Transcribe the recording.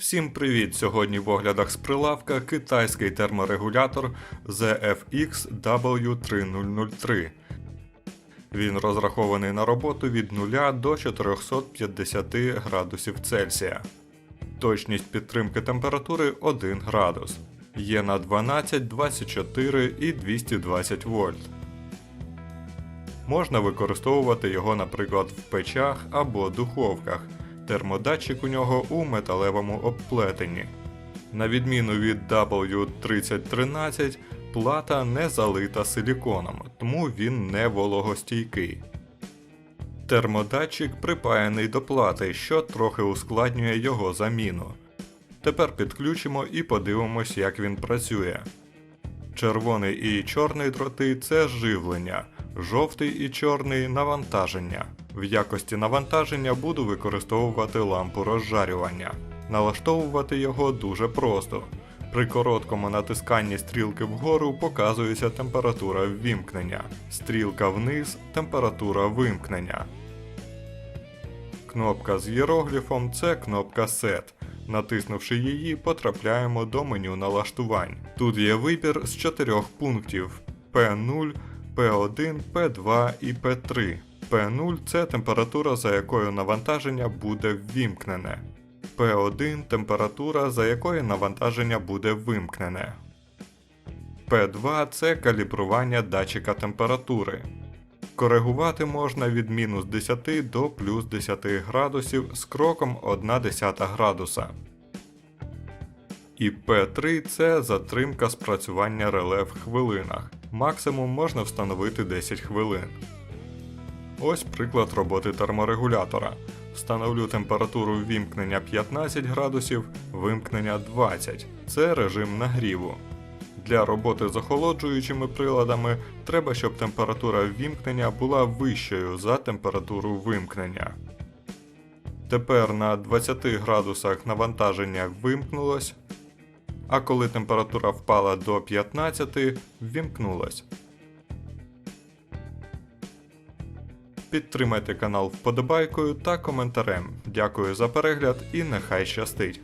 Всім привіт! Сьогодні в оглядах з прилавка китайський терморегулятор ZFX W3003. Він розрахований на роботу від 0 до 450 градусів Цельсія. Точність підтримки температури 1 градус. Є на 12, 24 і 220 вольт. Можна використовувати його, наприклад, в печах або духовках. Термодатчик у нього у металевому обплетенні. На відміну від W3013, плата не залита силіконом, тому він не вологостійкий. Термодатчик припаяний до плати, що трохи ускладнює його заміну. Тепер підключимо і подивимось, як він працює. Червоний і чорний дроти це живлення, жовтий і чорний навантаження. В якості навантаження буду використовувати лампу розжарювання. Налаштовувати його дуже просто. При короткому натисканні стрілки вгору показується температура ввімкнення, стрілка вниз температура вимкнення. Кнопка з іерогліфом це кнопка Set. Натиснувши її, потрапляємо до меню налаштувань. Тут є вибір з чотирьох пунктів P0, P1, P2 і P3. P0 це температура, за якою навантаження буде ввімкнене. P1 температура, за якою навантаження буде вимкнене. P2 це калібрування датчика температури. Коригувати можна від мінус 10 до плюс 10 градусів з кроком 1 градуса. І P3 це затримка спрацювання реле в хвилинах. Максимум можна встановити 10 хвилин. Ось приклад роботи терморегулятора. Встановлю температуру ввімкнення 15 градусів, вимкнення 20. Це режим нагріву. Для роботи з охолоджуючими приладами треба, щоб температура ввімкнення була вищою за температуру вимкнення. Тепер на 20 градусах навантаження вимкнулось, а коли температура впала до 15, ввімкнулось. Підтримайте канал вподобайкою та коментарем. Дякую за перегляд і нехай щастить!